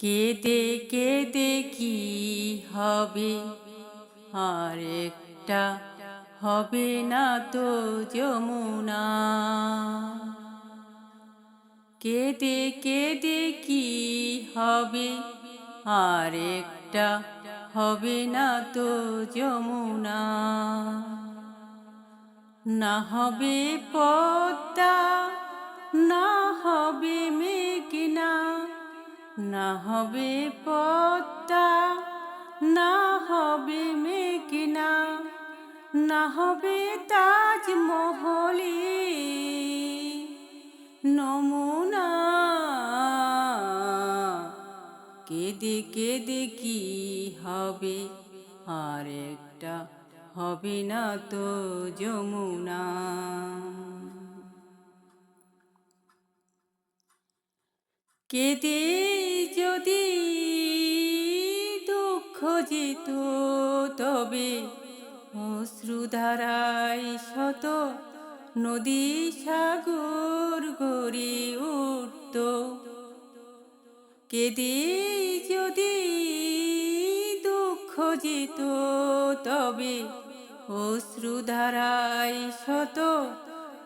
কেঁদে কেঁদে কি হবে? আর একটা হবে না তো যমুনা। কেঁদে কেঁদে কি হবে? আর একটা হবে না তো যমুনা। না হবে পদ্মা, না হবে না হবে পদ্মা না হবে মেঘনা, না হবে তাজমহলি নমুনা, কেঁদে কেঁদে কি হবে? আর একটা হবে না তো যমুনা। কেঁদে যেত তবে অশ্রুধারায় শত নদী সাগর গড়ে উঠত। কেঁদে যদি দুঃখ যেত, তবে অশ্রুধারায় শত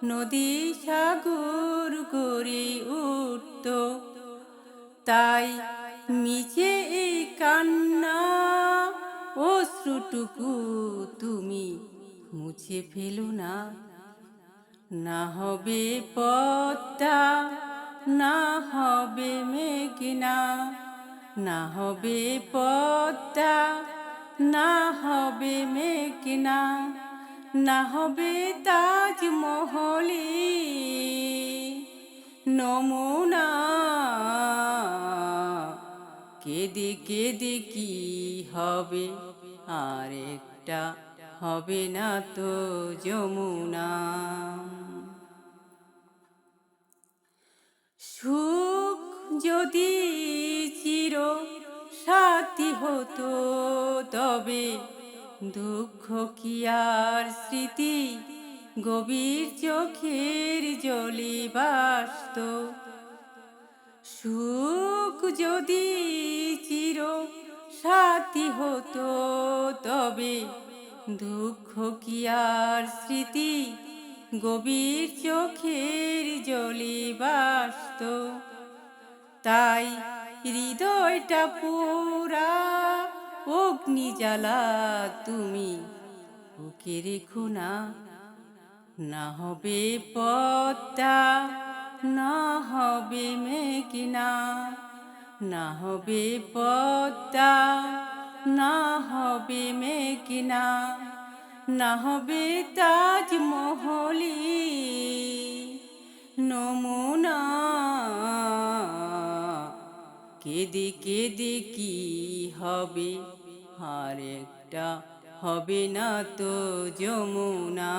নদী সাগর গড়ে উঠত। তাই মিছে এই কান্না অশ্রুটুকু তুমি মুছে ফেলো না। না হবে পদ্মা না হবে মেঘনা। না হবে পদ্মা না হবে মেঘনা। না হবে তাজমহলি নমুনা কেঁদে কেঁদে কি হবে? আর একটা হবে না তো যমুনা। সুখ যদি চির সাথী হতো তবে দুঃখ কি আর স্মৃতি? গভীর চোখের জলে বাসত সুখ যদি চির সাথী হতো তবে দুঃখ কি আর স্মৃতি? গভীর চোখের জলে বাসত। তাই হৃদয়টা পুরা অগ্নি জ্বালা তুমি বুকে রেখো না। না হবে পদ্মা না হবে মেঘনা, না হবে পদ্মা, না হবে মেঘনা, না হবে তাজমহলি নমুনা। কেঁদে কেঁদে কি হবে, আর একটা হবে না তো যমুনা।